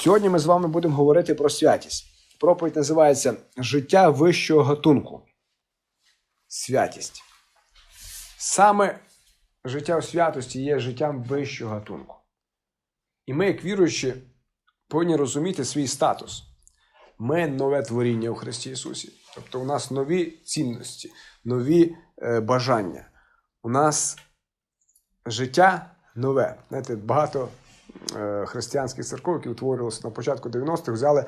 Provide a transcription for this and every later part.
Сьогодні ми з вами будемо говорити про святість. Проповідь називається Життя вищого гатунку. Святість. Саме життя у святості є життям вищого гатунку. І ми, як віруючі, повинні розуміти свій статус. Ми нове творіння у Христі Ісусі. Тобто у нас нові цінності, нові е, бажання. У нас життя нове. Знаєте, багато християнських церков, які утворювалися на початку 90-х, взяли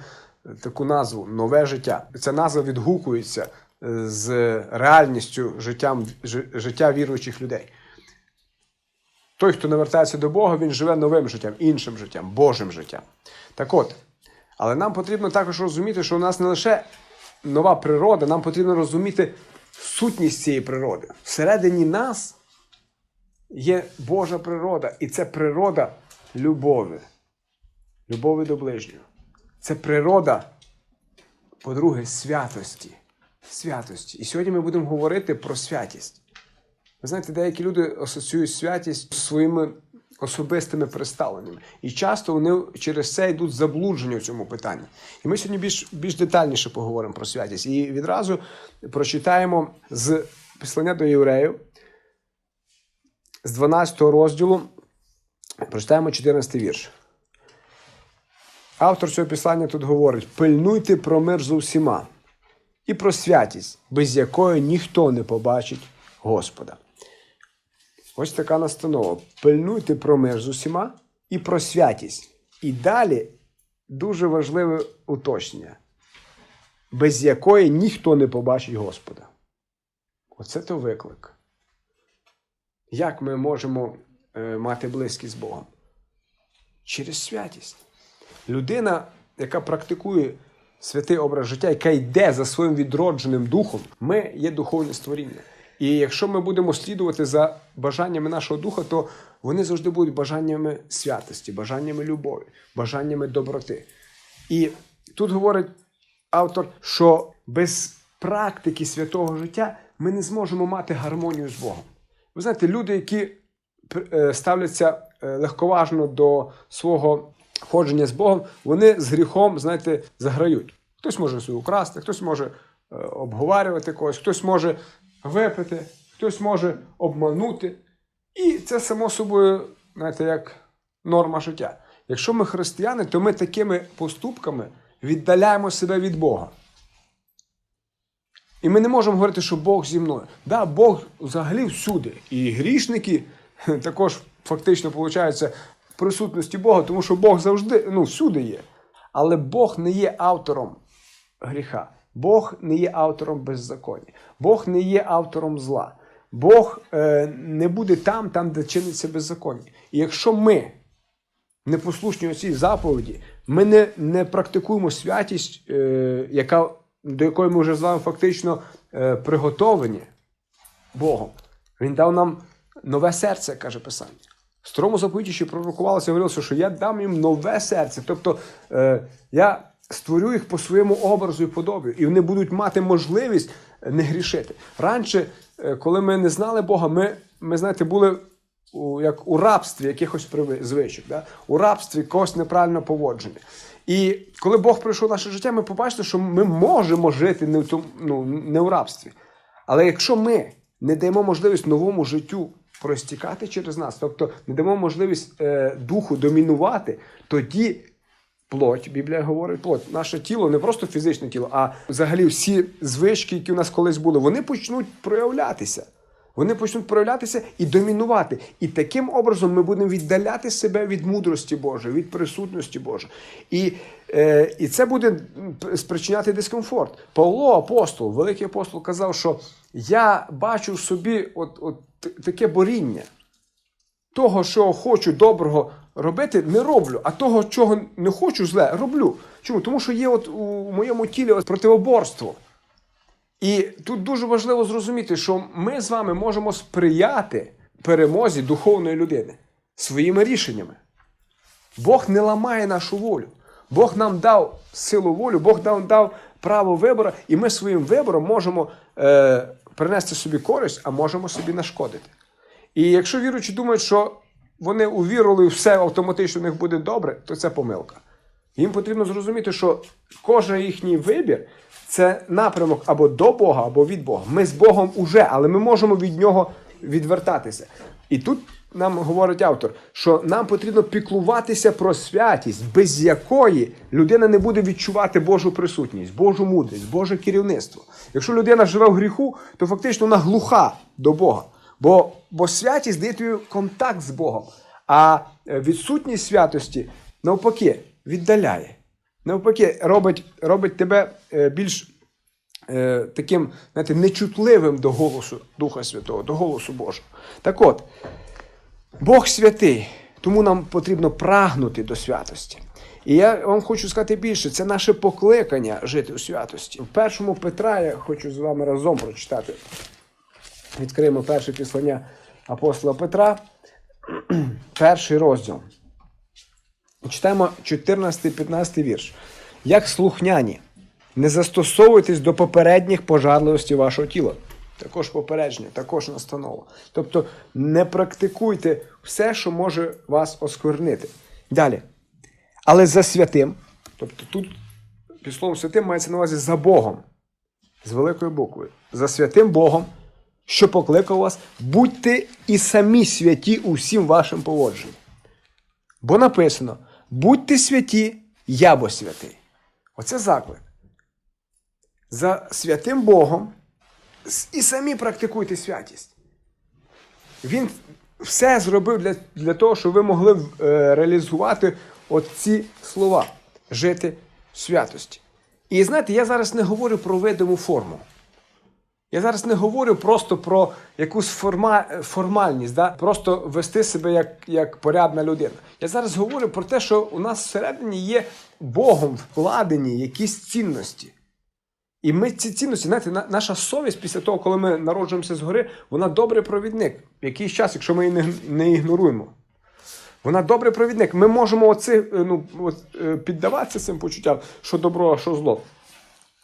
е, таку назву Нове життя. Ця назва відгукується е, з реальністю життям, життя віруючих людей. Той, хто навертається до Бога, він живе новим життям, іншим життям, Божим життям. Так от, але нам потрібно також розуміти, що у нас не лише нова природа, нам потрібно розуміти сутність цієї природи. Всередині нас є Божа природа, і це природа любові. Любові до ближнього. Це природа, по-друге, святості. Святості. І сьогодні ми будемо говорити про святість. Ви знаєте, деякі люди асоціюють святість з своїми особистими представленнями. І часто вони через це йдуть заблудження в цьому питанні. І ми сьогодні більш, більш детальніше поговоримо про святість. І відразу прочитаємо з післання до євреїв, з 12 розділу, прочитаємо 14 вірш. Автор цього післання тут говорить: пильнуйте про мир з усіма і про святість, без якої ніхто не побачить Господа. Ось така настанова. Пильнуйте про мир з усіма і про святість. І далі дуже важливе уточнення, без якої ніхто не побачить Господа. Оце то виклик. Як ми можемо мати близькість з Богом? Через святість. Людина, яка практикує святий образ життя, яка йде за своїм відродженим духом, ми є духовне створіння. І якщо ми будемо слідувати за бажаннями нашого духа, то вони завжди будуть бажаннями святості, бажаннями любові, бажаннями доброти. І тут говорить автор, що без практики святого життя ми не зможемо мати гармонію з Богом. Ви знаєте, люди, які е, ставляться е, легковажно до свого ходження з Богом, вони з гріхом, знаєте, заграють. Хтось може собі украсти, хтось може е, обговорювати когось, хтось може випити, хтось може обманути. І це само собою, знаєте, як норма життя. Якщо ми християни, то ми такими поступками віддаляємо себе від Бога. І ми не можемо говорити, що Бог зі мною. Да, Бог взагалі всюди. І грішники також фактично виходить присутності Бога, тому що Бог завжди ну, всюди є. Але Бог не є автором гріха. Бог не є автором беззаконня. Бог не є автором зла. Бог е, не буде там, там, де чиниться беззаконня. І якщо ми не послушні оцій заповіді, ми не, не практикуємо святість, е, яка, до якої ми вже з вами фактично е, приготовані Богом. Він дав нам нове серце, каже Писання. В старому заповіті ще пророкувалося, говорилося, що я дам їм нове серце. Тобто е, я створю їх по своєму образу і подобі, і вони будуть мати можливість не грішити. Раніше, е, коли ми не знали Бога, ми, ми знаєте, були у, як у рабстві якихось звичок, да? у рабстві когось неправильного поводження. І коли Бог прийшов в наше життя, ми побачили, що ми можемо жити не в, тому, ну, не в рабстві. Але якщо ми не даємо можливість новому життю простікати через нас, тобто не дамо можливість е, духу домінувати, тоді плоть, Біблія говорить, плоть, наше тіло не просто фізичне тіло, а взагалі всі звички, які у нас колись були, вони почнуть проявлятися. Вони почнуть проявлятися і домінувати. І таким образом ми будемо віддаляти себе від мудрості Божої, від присутності Божої. І, е, і це буде спричиняти дискомфорт. Павло, апостол, великий апостол, казав, що я бачу в собі от, от таке боріння. Того, що хочу доброго робити, не роблю, а того, чого не хочу зле, роблю. Чому? Тому що є от у моєму тілі от противоборство. І тут дуже важливо зрозуміти, що ми з вами можемо сприяти перемозі духовної людини своїми рішеннями. Бог не ламає нашу волю. Бог нам дав силу волю, Бог нам дав право вибору, і ми своїм вибором можемо е, принести собі користь, а можемо собі нашкодити. І якщо віруючі думають, що вони увірували і все автоматично у них буде добре, то це помилка. Їм потрібно зрозуміти, що кожен їхній вибір це напрямок або до Бога, або від Бога. Ми з Богом уже, але ми можемо від нього відвертатися. І тут нам говорить автор, що нам потрібно піклуватися про святість, без якої людина не буде відчувати Божу присутність, Божу мудрість, Боже керівництво. Якщо людина живе в гріху, то фактично вона глуха до Бога. Бо, бо святість дає тобі контакт з Богом, а е, відсутність святості навпаки віддаляє. Навпаки, робить, робить тебе е, більш е, таким знаєте, нечутливим до голосу Духа Святого, до голосу Божого. Так от, Бог святий, тому нам потрібно прагнути до святості. І я вам хочу сказати більше, це наше покликання жити у святості. В першому Петра я хочу з вами разом прочитати. Відкриємо перше післання апостола Петра, перший розділ. Читаємо 14-15 вірш. Як слухняні, не застосовуйтесь до попередніх пожарливостей вашого тіла. Також попередження, також настанова. Тобто не практикуйте все, що може вас осквернити. Далі. Але за святим, тобто тут під словом святим мається на увазі за Богом, з великою буквою. За святим Богом, що покликав вас, будьте і самі святі у всім вашим поводженні. Бо написано: будьте святі, я бо святий. Оце заклик. За святим Богом і самі практикуйте святість. Він все зробив для, для того, щоб ви могли е, реалізувати оці слова жити в святості. І знаєте, я зараз не говорю про видиму форму. Я зараз не говорю просто про якусь форма, формальність, да? просто вести себе як, як порядна людина. Я зараз говорю про те, що у нас всередині є Богом вкладені якісь цінності. І ми ці цінності, знаєте, наша совість після того, коли ми народжуємося згори, вона добрий провідник. В якийсь час, якщо ми її не, не ігноруємо. Вона добрий провідник. Ми можемо оці, е, ну, е, піддаватися цим почуттям, що добро, а що зло.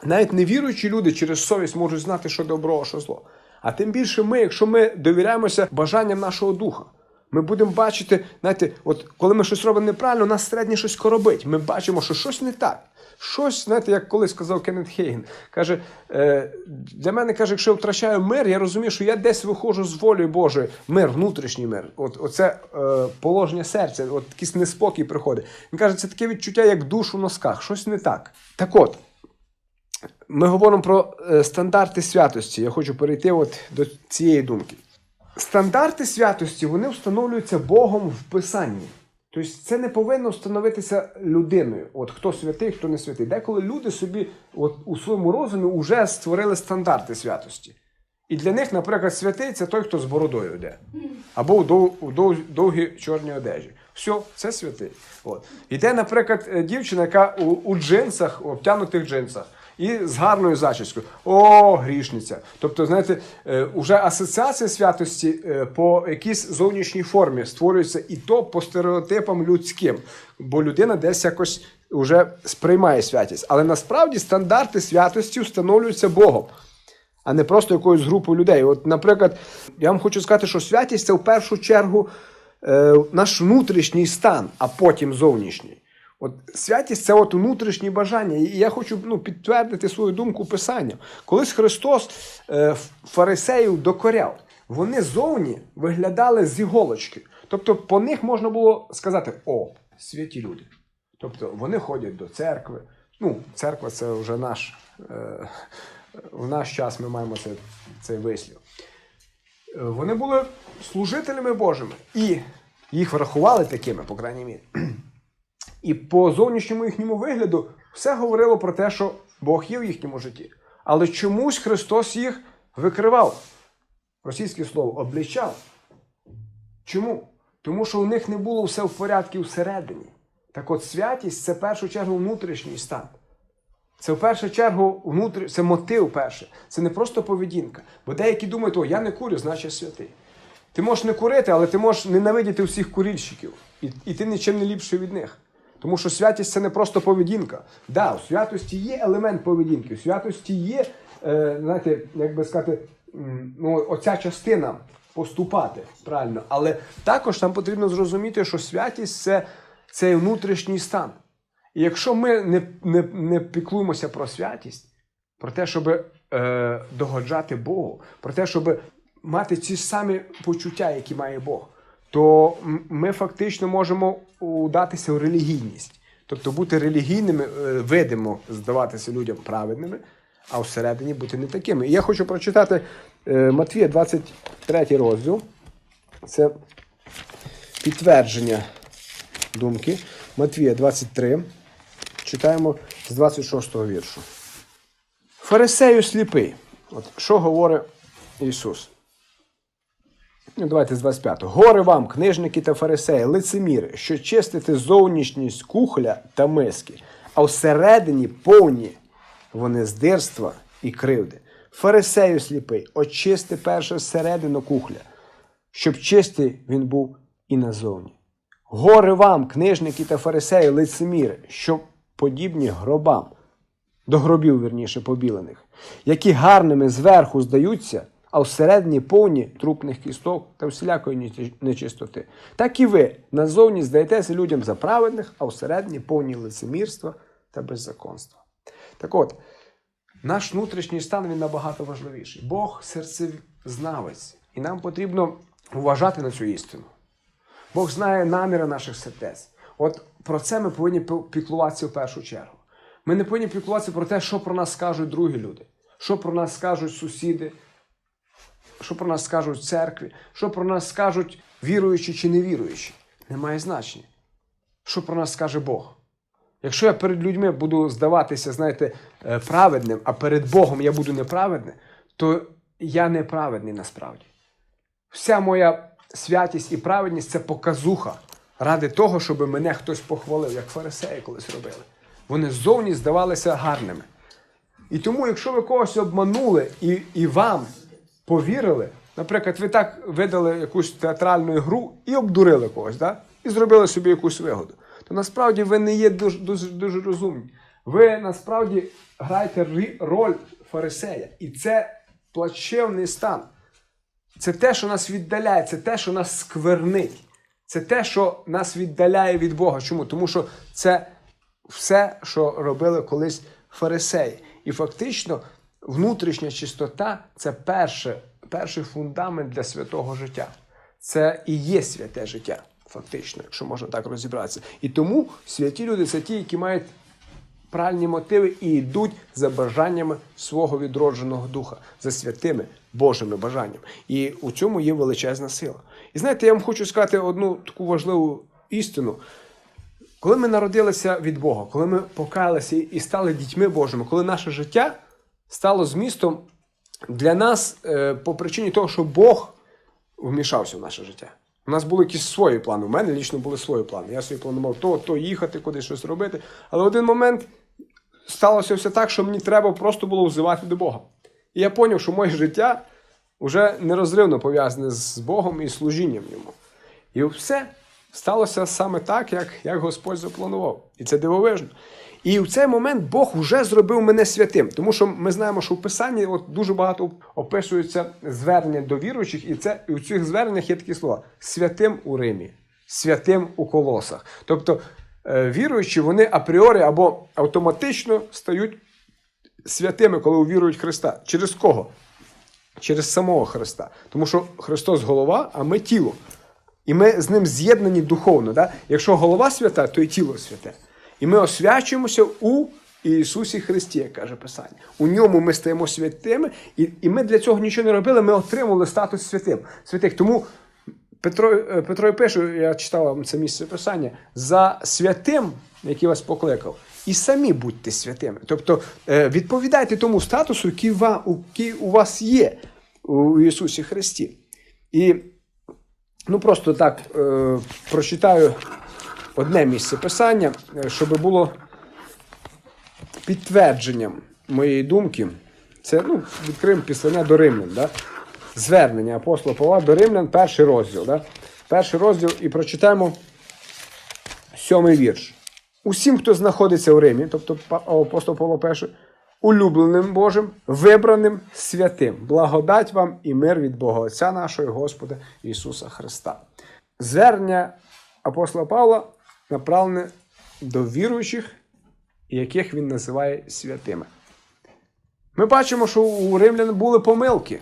Навіть невіруючі люди через совість можуть знати, що добро, а що зло. А тим більше ми, якщо ми довіряємося бажанням нашого духа, ми будемо бачити, знаєте, от коли ми щось робимо неправильно, нас середньо щось коробить. Ми бачимо, що щось не так. Щось, знаєте, як колись сказав Кеннет Хейген, каже, е, для мене каже, якщо я втрачаю мир, я розумію, що я десь виходжу з волі Божої. Мир, внутрішній мир. От оце е, положення серця, от якийсь неспокій приходить. Він каже, це таке відчуття, як душ у носках, щось не так. Так от, ми говоримо про е, стандарти святості. Я хочу перейти от до цієї думки. Стандарти святості вони встановлюються Богом в Писанні. Тобто це не повинно встановитися людиною. От хто святий, хто не святий. Деколи люди собі от, у своєму розумі вже створили стандарти святості. І для них, наприклад, святий це той, хто з бородою йде. Або у, дов, у дов, довгій чорній одежі. Все, це святий. От. Іде, наприклад, е, дівчина, яка у, у джинсах, обтянутих джинсах, і з гарною зачіскою. О, грішниця. Тобто, знаєте, е, уже асоціація святості е, по якійсь зовнішній формі створюється і то по стереотипам людським. Бо людина десь якось вже сприймає святість. Але насправді стандарти святості встановлюються Богом а не просто якоюсь групою людей. От, наприклад, я вам хочу сказати, що святість це в першу чергу е, наш внутрішній стан, а потім зовнішній. От святість це от внутрішні бажання. І я хочу ну, підтвердити свою думку писання. Колись Христос е, фарисеїв докоряв. Вони зовні виглядали з іголочки. Тобто по них можна було сказати: о, святі люди. Тобто вони ходять до церкви. Ну, церква це вже наш. Е, в наш час ми маємо це, цей вислів. Е, Вони були служителями Божими і їх врахували такими, по крайній мірі. І по зовнішньому їхньому вигляду все говорило про те, що Бог є в їхньому житті. Але чомусь Христос їх викривав. Російське слово облічав. Чому? Тому що у них не було все в порядку всередині. Так от святість це в першу чергу внутрішній стан. Це в першу чергу внутрі... це мотив перший. Це не просто поведінка. Бо деякі думають, о, я не курю, значить святий. Ти можеш не курити, але ти можеш ненавидіти всіх курільщиків. І, і ти нічим не ліпший від них. Тому що святість це не просто поведінка. Да, у святості є елемент поведінки, у святості є, е, знаєте, як би сказати, ну, оця частина поступати правильно. Але також нам потрібно зрозуміти, що святість це цей внутрішній стан. І якщо ми не, не, не піклуємося про святість, про те, щоб е, догоджати Богу, про те, щоб мати ці самі почуття, які має Бог, то ми фактично можемо удатися в релігійність. Тобто бути релігійними, е, видимо, здаватися людям праведними, а всередині бути не такими. І я хочу прочитати е, Матвія 23 розділ. Це підтвердження думки. Матвія 23. Читаємо з 26 віршу. Фарисею сліпий. От що говорить Ісус? Ну, давайте з 25. Горе вам, книжники та фарисеї, лицеміри, що чистите зовнішність кухля та миски, а всередині повні вони здирства і кривди. Фарисею сліпий, очисти перше всередину кухля, щоб чистий він був і назовні. Горе вам, книжники та фарисеї, лицеміри, що подібні гробам, до гробів, вірніше, побілених, які гарними зверху здаються, а всередині повні трупних кісток та всілякої нечистоти. Так і ви назовні здаєтеся людям за праведних, а всередині повні лицемірства та беззаконства. Так от, наш внутрішній стан він набагато важливіший. Бог серцезнавець, і нам потрібно вважати на цю істину. Бог знає наміри наших сердець. От про це ми повинні піклуватися в першу чергу. Ми не повинні піклуватися про те, що про нас скажуть другі люди, що про нас скажуть сусіди, що про нас скажуть в церкві, що про нас скажуть віруючі чи невіруючі. Немає значення. Що про нас скаже Бог. Якщо я перед людьми буду здаватися, знаєте, е, праведним, а перед Богом я буду неправедним, то я неправедний насправді. Вся моя святість і праведність це показуха ради того, щоб мене хтось похвалив, як фарисеї колись робили. Вони ззовні здавалися гарними. І тому, якщо ви когось обманули і, і вам повірили, наприклад, ви так видали якусь театральну гру і обдурили когось, да? і зробили собі якусь вигоду, то насправді ви не є дуже, дуже, дуже розумні. Ви насправді граєте роль фарисея. І це плачевний стан. Це те, що нас віддаляє, це те, що нас сквернить. Це те, що нас віддаляє від Бога. Чому? Тому що це все, що робили колись фарисеї. І фактично внутрішня чистота це перше, перший фундамент для святого життя. Це і є святе життя, фактично, якщо можна так розібратися. І тому святі люди це ті, які мають правильні мотиви і йдуть за бажаннями свого відродженого духа, за святими Божими бажаннями. І у цьому є величезна сила. І знаєте, я вам хочу сказати одну таку важливу істину. Коли ми народилися від Бога, коли ми покаялися і стали дітьми Божими, коли наше життя стало змістом для нас е, по причині того, що Бог вмішався в наше життя. У нас були якісь свої плани. У мене лічно були свої плани. Я собі планував то, то їхати, кудись щось робити. Але в один момент сталося все так, що мені треба просто було взивати до Бога. І я зрозумів, що моє життя вже нерозривно пов'язане з Богом і служінням йому. І все сталося саме так, як, як Господь запланував. І це дивовижно. І в цей момент Бог вже зробив мене святим. Тому що ми знаємо, що в Писанні от дуже багато описується звернення до віруючих, і це і у цих зверненнях є такі слова: святим у Римі, святим у колосах. Тобто е, віруючі, вони апріорі або автоматично стають святими, коли увірують Христа. Через кого? Через самого Христа. Тому що Христос голова, а ми тіло. І ми з ним з'єднані духовно. Да? Якщо голова свята, то і тіло святе. І ми освячуємося у Ісусі Христі, як каже Писання. У ньому ми стаємо святими, і, і ми для цього нічого не робили, ми отримали статус святим. святих. Тому Петро, е, Петро пише, я читав вам це місце Писання, за святим, який вас покликав, і самі будьте святими. Тобто е, відповідайте тому статусу, який, який у вас є у Ісусі Христі. І ну просто так е, прочитаю одне місце писання, е, щоб було підтвердженням моєї думки. Це ну, відкриємо післання до римлян. Да? Звернення апостола Павла до римлян, перший розділ. Да? Перший розділ і прочитаємо сьомий вірш. Усім, хто знаходиться в Римі, тобто апостол Павло пише, улюбленим Божим, вибраним святим. Благодать вам і мир від Бога Отця нашого Господа Ісуса Христа. Звернення апостола Павла направлене до віруючих яких він називає святими. Ми бачимо, що у римлян були помилки.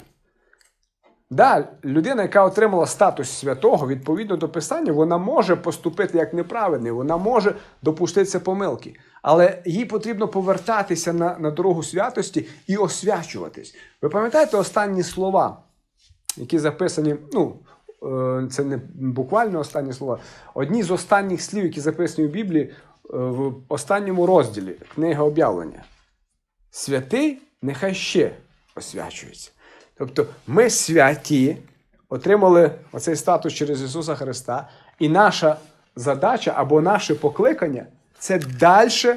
Да, людина, яка отримала статус святого, відповідно до Писання, вона може поступити як неправедний, вона може допуститися помилки. Але їй потрібно повертатися на, на дорогу святості і освячуватись. Ви пам'ятаєте останні слова, які записані, ну, це не буквально останні слова. Одні з останніх слів, які записані в Біблії е, в останньому розділі книги об'явлення. Святий нехай ще освячується. Тобто ми святі, отримали оцей статус через Ісуса Христа, і наша задача або наше покликання це далі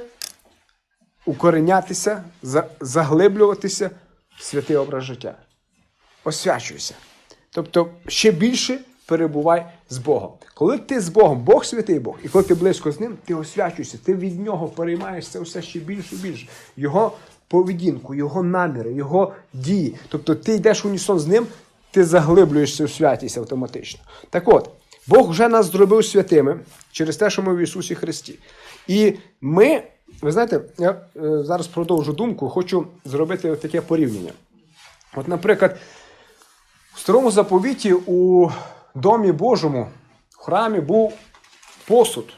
укоренятися, заглиблюватися в святий образ життя. Освячуйся. Тобто ще більше перебувай з Богом. Коли ти з Богом, Бог святий Бог, і коли ти близько з ним, ти освячуєшся, ти від нього переймаєш це все ще більше і більше. Його поведінку, його наміри, його дії. Тобто ти йдеш унісон з ним, ти заглиблюєшся в святість автоматично. Так от, Бог вже нас зробив святими через те, що ми в Ісусі Христі. І ми, ви знаєте, я е, зараз продовжу думку, хочу зробити таке порівняння. От, наприклад, в старому заповіті у домі Божому, в храмі був посуд,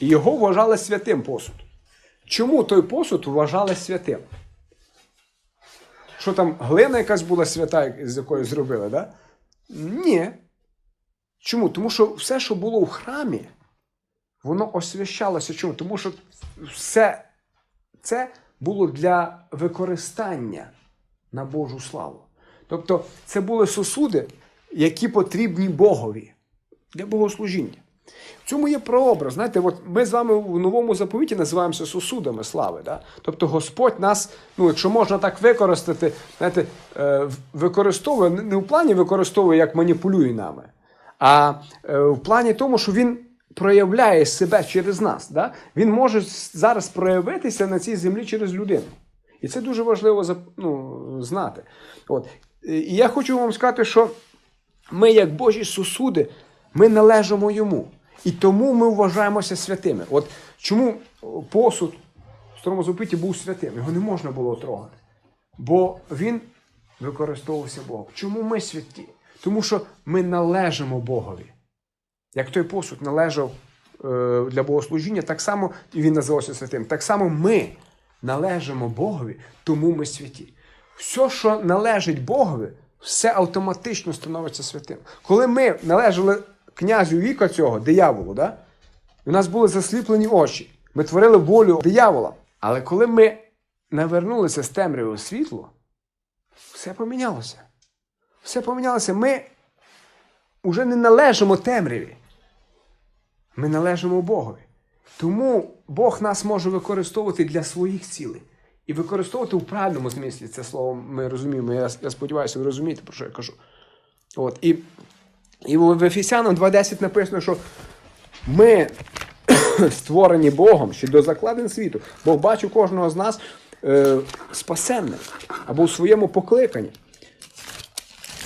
і його вважали святим посуд. Чому той посуд вважали святим? Що там глина якась була свята, з якої зробили, да? Ні. Чому? Тому що все, що було в храмі, воно освящалося. Чому? Тому що все це було для використання на Божу славу. Тобто це були сосуди, які потрібні Богові для богослужіння. В цьому є прообраз. Знаєте, от ми з вами в новому заповіті називаємося сосудами слави. Да? Тобто Господь нас, ну, якщо можна так використати, знаєте, е, використовує не- в плані використовує, як маніпулює нами, а е, в плані тому, що Він проявляє себе через нас. Да? Він може зараз проявитися на цій землі через людину. І це дуже важливо ну, знати. От. І я хочу вам сказати, що ми, як Божі сусуди, ми належимо йому. І тому ми вважаємося святими. От чому посуд в старому заповіті був святим? Його не можна було трогати. Бо він використовувався Богом. Чому ми святі? Тому що ми належимо Богові. Як той посуд належав е, для богослужіння, так само і він називався святим. Так само ми належимо Богові, тому ми святі. Все, що належить Богові, все автоматично становиться святим. Коли ми належали князю віка цього, дияволу, да? у нас були засліплені очі. Ми творили волю диявола. Але коли ми навернулися з темряви у світло, все помінялося. Все помінялося. Ми вже не належимо темряві. Ми належимо Богові. Тому Бог нас може використовувати для своїх цілей. І використовувати в правильному змислі це слово ми розуміємо. Я, я сподіваюся, ви розумієте, про що я кажу. От. І, і в Ефесянам 2.10 написано, що ми створені Богом ще до закладин світу. Бог бачив кожного з нас е, спасенним або у своєму покликанні.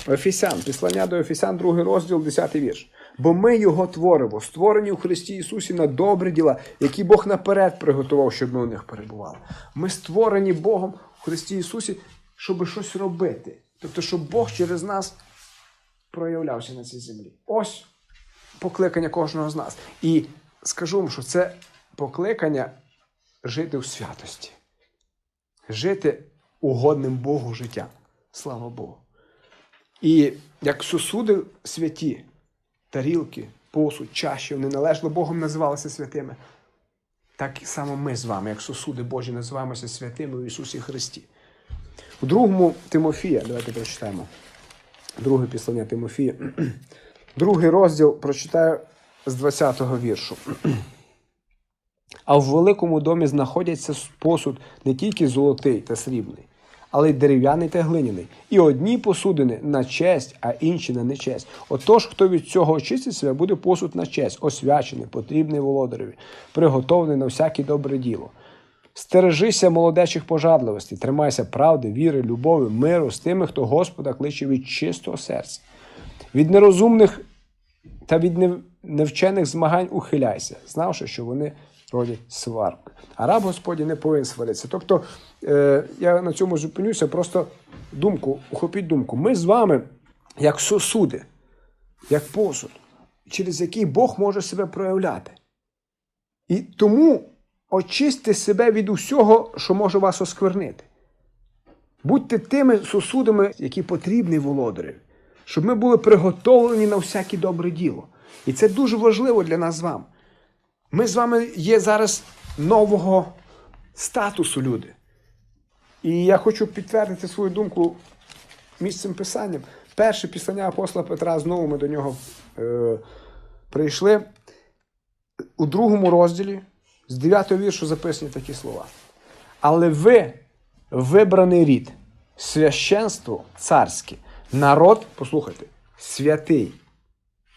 Ефесян, післання до Ефесян, другий розділ, 10 вірш. Бо ми його творимо, створені у Христі Ісусі на добрі діла, які Бог наперед приготував, щоб ми у них перебували. Ми створені Богом у Христі Ісусі, щоб щось робити. Тобто, щоб Бог через нас проявлявся на цій землі. Ось покликання кожного з нас. І скажу вам, що це покликання жити у святості, жити угодним Богу життя. Слава Богу. І як сосуди святі, тарілки, посуд, чаші, вони належно Богом називалися святими. Так само ми з вами, як сосуди Божі, називаємося святими в Ісусі Христі. У другому Тимофія, давайте прочитаємо. Друге післання Тимофія. Другий розділ прочитаю з 20-го віршу. А в великому домі знаходяться посуд не тільки золотий та срібний, але й дерев'яний та глиняний. І одні посудини на честь, а інші на нечесть. Отож, хто від цього очистить себе, буде посуд на честь, освячений, потрібний володареві, приготовлений на всяке добре діло. Стережися молодечих пожадливостей, тримайся правди, віри, любові, миру з тими, хто Господа кличе від чистого серця. Від нерозумних та від невчених змагань ухиляйся, знавши, що вони родять сварки. А раб Господній не повинен сваритися. Тобто, е, я на цьому зупинюся, просто думку, ухопіть думку. Ми з вами, як сосуди, як посуд, через який Бог може себе проявляти. І тому очистьте себе від усього, що може вас осквернити. Будьте тими сосудами, які потрібні володарю, щоб ми були приготовлені на всяке добре діло. І це дуже важливо для нас з вами. Ми з вами є зараз нового статусу люди. І я хочу підтвердити свою думку місцем писанням. Перше післання апостола Петра, знову ми до нього е, прийшли. У другому розділі з 9 віршу записані такі слова. Але ви вибраний рід, священство царське, народ, послухайте, святий.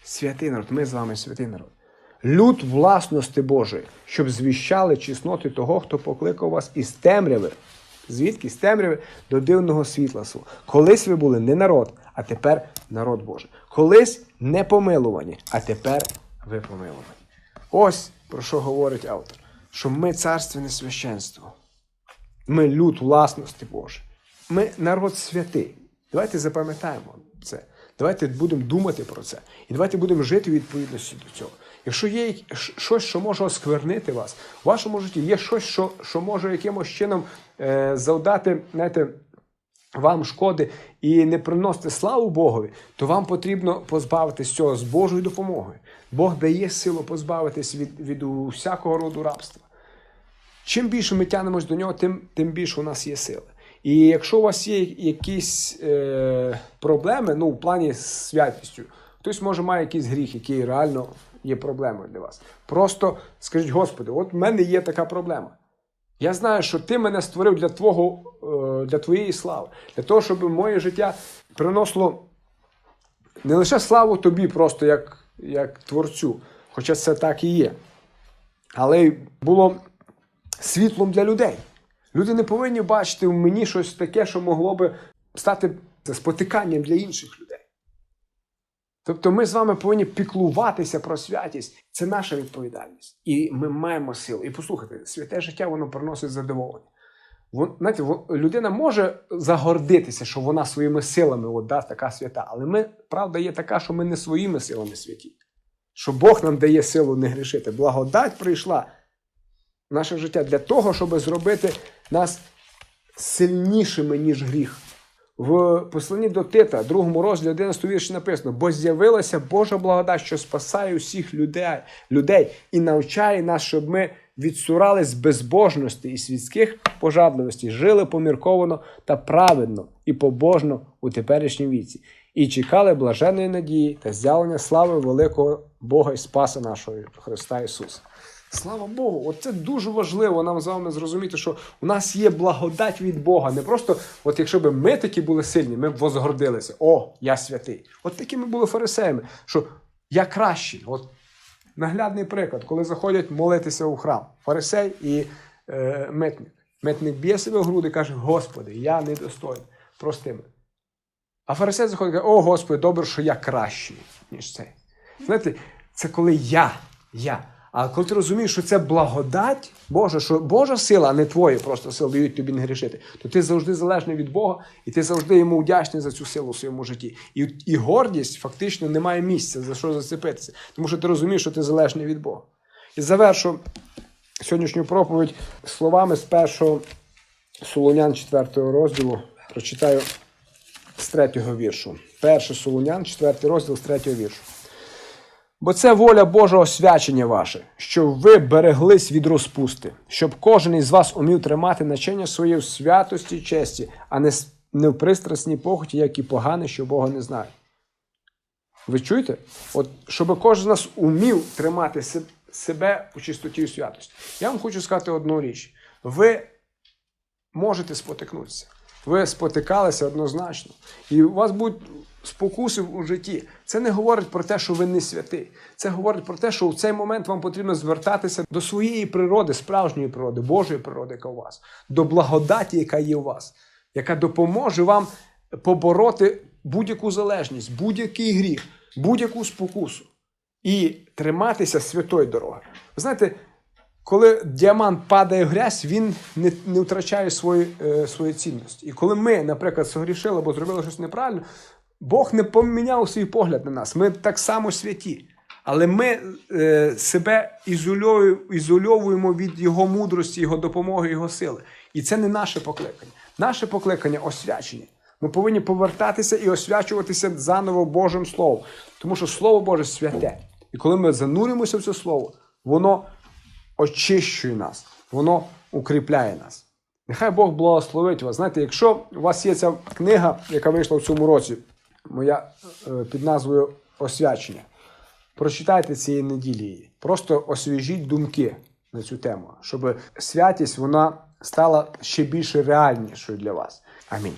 Святий народ, ми з вами святий народ. Люд власності Божої, щоб звіщали чесноти того, хто покликав вас із темряви. Звідки з темряви до дивного світла свого. Колись ви були не народ, а тепер народ Божий. Колись не помилувані, а тепер ви помилувані. Ось про що говорить автор: що ми царственне священство. Ми люд власності Божої. Ми народ святий. Давайте запам'ятаємо це. Давайте будемо думати про це. І давайте будемо жити у відповідності до цього. Якщо є щось, що може осквернити вас, в вашому житті є щось, що, що може якимось чином е, завдати, знаєте, вам шкоди і не приносити славу Богові, то вам потрібно позбавитись цього з Божою допомогою. Бог дає силу позбавитись від, від усякого роду рабства. Чим більше ми тянемось до нього, тим, тим більше у нас є сили. І якщо у вас є якісь е, проблеми, ну, в плані святістю, хтось може має якийсь гріх, який реально є проблемою для вас. Просто скажіть, Господи, от в мене є така проблема. Я знаю, що ти мене створив для твого, е, для твоєї слави, для того, щоб моє життя приносило не лише славу тобі, просто як, як творцю, хоча це так і є, але й було світлом для людей. Люди не повинні бачити в мені щось таке, що могло би стати спотиканням для інших людей. Тобто ми з вами повинні піклуватися про святість. Це наша відповідальність. І ми маємо силу. І послухайте, святе життя воно приносить задоволення. Вон, знаєте, людина може загордитися, що вона своїми силами от, да, така свята. Але ми, правда є така, що ми не своїми силами святі. Що Бог нам дає силу не грішити. Благодать прийшла в наше життя для того, щоб зробити нас сильнішими, ніж гріх. В посланні до Тита, другому розділі 11 вірші написано: бо з'явилася Божа благодать, що спасає усіх людей, людей і навчає нас, щоб ми відсурались з безбожності і світських пожадливостей, жили помірковано та праведно і побожно у теперішнім віці, і чекали блаженної надії та з'явлення слави великого Бога і Спаса нашого Христа Ісуса. Слава Богу, от це дуже важливо нам з вами зрозуміти, що у нас є благодать від Бога. Не просто, от якщо б ми такі були сильні, ми б возгордилися. О, я святий. От такими були фарисеями, що я кращий. От наглядний приклад, коли заходять молитися у храм, фарисей і е, митник. Митник б'є себе в груди і каже: Господи, я недостойний, прости мене. А фарисей заходить і каже, о Господи, добре, що я кращий, ніж цей. Знаєте, це коли я, я. А коли ти розумієш, що це благодать Божа, що Божа сила, а не твоя просто сила дають тобі не грішити, то ти завжди залежний від Бога, і ти завжди йому вдячний за цю силу в своєму житті. І, і гордість фактично не має місця за що зацепитися, тому що ти розумієш, що ти залежний від Бога. І завершу сьогоднішню проповідь словами з першого Солонян 4 розділу. Прочитаю з третього віршу. Перше Солонян, 4 розділ з третього віршу. Бо це воля Божого свячення ваше, щоб ви береглись від розпусти, щоб кожен із вас умів тримати начення своє в святості честі, а не, не в пристрасній похоті, як і погане, що Бога не знає. Ви чуєте? От щоб кожен з нас умів тримати се- себе у чистоті і святості. Я вам хочу сказати одну річ: ви можете спотикнутися. Ви спотикалися однозначно. І у вас будуть спокуси у житті. Це не говорить про те, що ви не святий. Це говорить про те, що в цей момент вам потрібно звертатися до своєї природи, справжньої природи, Божої природи, яка у вас, до благодаті, яка є у вас, яка допоможе вам побороти будь-яку залежність, будь-який гріх, будь-яку спокусу і триматися святої дороги. Ви знаєте, коли діамант падає в грязь, він не, не втрачає свої, е, свої цінності. І коли ми, наприклад, согрішили або зробили щось неправильно, Бог не поміняв свій погляд на нас. Ми так само святі. Але ми е, себе ізольовуємо, від Його мудрості, Його допомоги, Його сили. І це не наше покликання. Наше покликання освячення. Ми повинні повертатися і освячуватися заново Божим Словом. Тому що Слово Боже святе. І коли ми занурюємося в це Слово, воно очищує нас, воно укріпляє нас. Нехай Бог благословить вас. Знаєте, якщо у вас є ця книга, яка вийшла в цьому році, моя е, під назвою Освячення, прочитайте цієї неділі її. Просто освіжіть думки на цю тему, щоб святість вона стала ще більше реальнішою для вас. Амінь.